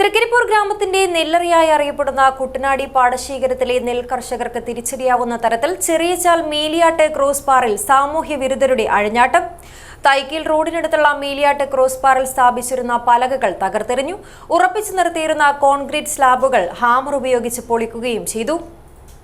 തൃക്കരിപ്പൂർ ഗ്രാമത്തിന്റെ നെല്ലറിയായി അറിയപ്പെടുന്ന കുട്ടനാടി പാടശേഖരത്തിലെ നെൽ കർഷകർക്ക് തിരിച്ചടിയാവുന്ന തരത്തിൽ ചെറിയചാൽ മേലിയാട്ട് ക്രോസ് പാറിൽ സാമൂഹ്യ വിരുദ്ധരുടെ അഴിഞ്ഞാട്ടം. തൈക്കീൽ റോഡിനടുത്തുള്ള മേലിയാട്ട് ക്രോസ് പാറിൽ സ്ഥാപിച്ചിരുന്ന പലകകൾ തകർത്തെറിഞ്ഞു. ഉറപ്പിച്ചു നിർത്തിയിരുന്ന കോൺക്രീറ്റ് സ്ലാബുകൾ ഹാമർ ഉപയോഗിച്ച് പൊളിക്കുകയും ചെയ്തു.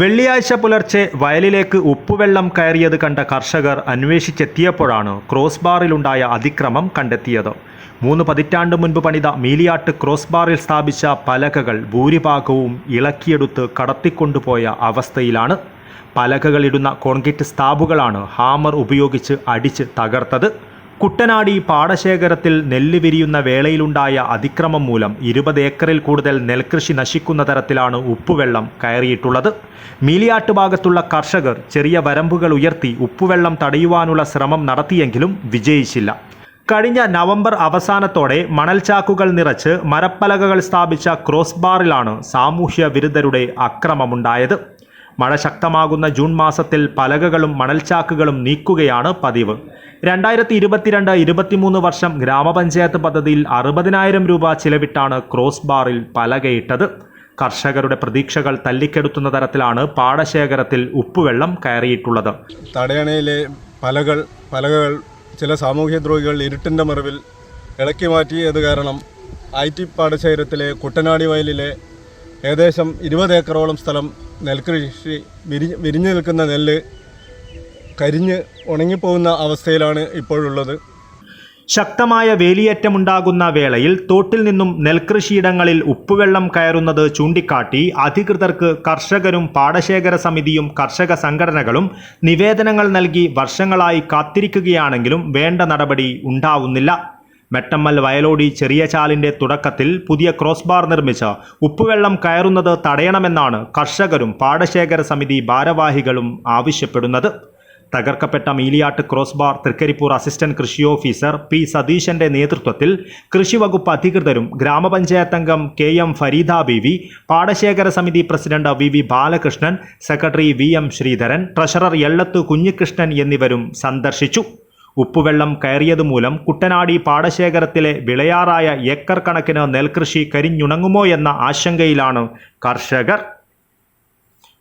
വെള്ളിയാഴ്ച പുലർച്ചെ വയലിലേക്ക് ഉപ്പുവെള്ളം കയറിയത് കണ്ട കർഷകർ അന്വേഷിച്ചെത്തിയപ്പോഴാണ് ക്രോസ് ബാറിലുണ്ടായ അതിക്രമം കണ്ടെത്തിയത്. മൂന്ന് പതിറ്റാണ്ട് മുൻപ് പണിത മീലിയാട്ട് ക്രോസ് ബാറിൽ സ്ഥാപിച്ച പലകകൾ ഭൂരിഭാഗവും ഇളക്കിയെടുത്ത് കടത്തിക്കൊണ്ടുപോയ അവസ്ഥയിലാണ്. പലകകളിടുന്ന കോൺക്രീറ്റ് സ്താബുകളാണ് ഹാമർ ഉപയോഗിച്ച് അടിച്ച് തകർത്തത്. കുട്ടനാടി പാടശേഖരത്തിൽ നെല്ല് വിരിയുന്ന വേളയിലുണ്ടായ അതിക്രമം മൂലം ഇരുപത് ഏക്കറിൽ കൂടുതൽ നെൽകൃഷി നശിക്കുന്ന തരത്തിലാണ് ഉപ്പുവെള്ളം കയറിയിട്ടുള്ളത്. മീലിയാട്ട് ഭാഗത്തുള്ള കർഷകർ ചെറിയ വരമ്പുകൾ ഉയർത്തി ഉപ്പുവെള്ളം തടയുവാനുള്ള ശ്രമം നടത്തിയെങ്കിലും വിജയിച്ചില്ല. കഴിഞ്ഞ നവംബർ അവസാനത്തോടെ മണൽചാക്കുകൾ നിറച്ച് മരപ്പലകകൾ സ്ഥാപിച്ച ക്രോസ് ബാറിലാണ് സാമൂഹ്യ വിരുദ്ധരുടെ അക്രമമുണ്ടായത്. മഴ ശക്തമാകുന്ന ജൂൺ മാസത്തിൽ പലകകളും മണൽചാക്കുകളും നീക്കുകയാണ് പതിവ്. രണ്ടായിരത്തി ഇരുപത്തിരണ്ട് ഇരുപത്തിമൂന്ന് വർഷം ഗ്രാമപഞ്ചായത്ത് പദ്ധതിയിൽ അറുപതിനായിരം രൂപ ചിലവിട്ടാണ് ക്രോസ് ബാറിൽ പലകയിട്ടത്. കർഷകരുടെ പ്രതീക്ഷകൾ തല്ലിക്കെടുത്തുന്ന തരത്തിലാണ് പാടശേഖരത്തിൽ ഉപ്പുവെള്ളം കയറിയിട്ടുള്ളത്. തടയണയിലെ പലകൾ പലകകൾ ചില സാമൂഹ്യ ദ്രോഹികൾ ഇരുട്ടിന്റെ മറവിൽ ഇളക്കി മാറ്റിയത് കാരണം ഐ ടി പാടശേഖരത്തിലെ കുട്ടനാടി വയലിലെ ഏകദേശം ഇരുപത് ഏക്കറോളം സ്ഥലം നെൽകൃഷി വിരി വിരിഞ്ഞു നിൽക്കുന്ന നെല്ല് കരിഞ്ഞ് ഉണങ്ങിപ്പോകുന്ന അവസ്ഥയിലാണ് ഇപ്പോഴുള്ളത്. ശക്തമായ വേലിയേറ്റമുണ്ടാകുന്ന വേളയിൽ തോട്ടിൽ നിന്നും നെൽകൃഷിയിടങ്ങളിൽ ഉപ്പുവെള്ളം കയറുന്നത് ചൂണ്ടിക്കാട്ടി അധികൃതർക്ക് കർഷകരും പാടശേഖര സമിതിയും കർഷക സംഘടനകളും നിവേദനങ്ങൾ നൽകി വർഷങ്ങളായി കാത്തിരിക്കുകയാണെങ്കിലും വേണ്ട നടപടി ഉണ്ടാവുന്നില്ല. മെട്ടമ്മൽ വയലോടി ചെറിയ ചാലിന്റെ തുടക്കത്തിൽ പുതിയ ക്രോസ് ബാർ നിർമ്മിച്ച് ഉപ്പുവെള്ളം കയറുന്നത് തടയണമെന്നാണ് കർഷകരും പാടശേഖര സമിതി ഭാരവാഹികളും ആവശ്യപ്പെടുന്നത്. തകർക്കപ്പെട്ട Meeliyat cross bar Trikaripur assistant കൃഷി ഓഫീസർ പി സതീശന്റെ നേതൃത്വത്തിൽ കൃഷിവകുപ്പ് അധികൃതരും ഗ്രാമപഞ്ചായത്ത് അംഗം K M Fareeda B V പാടശേഖര സമിതി president V V Balakrishnan secretary V M Sreedharan treasurer Ellath Kunhikrishnan എന്നിവരും സന്ദർശിച്ചു. ഉപ്പുവെള്ളം കയറിയതുമൂലം കുട്ടനാടി പാടശേഖരത്തിലെ വിളയാറായ ഏക്കർ കണക്കിന് നെൽകൃഷി കരിഞ്ഞുണങ്ങുമോ എന്ന ആശങ്കയിലാണ് കർഷകർ.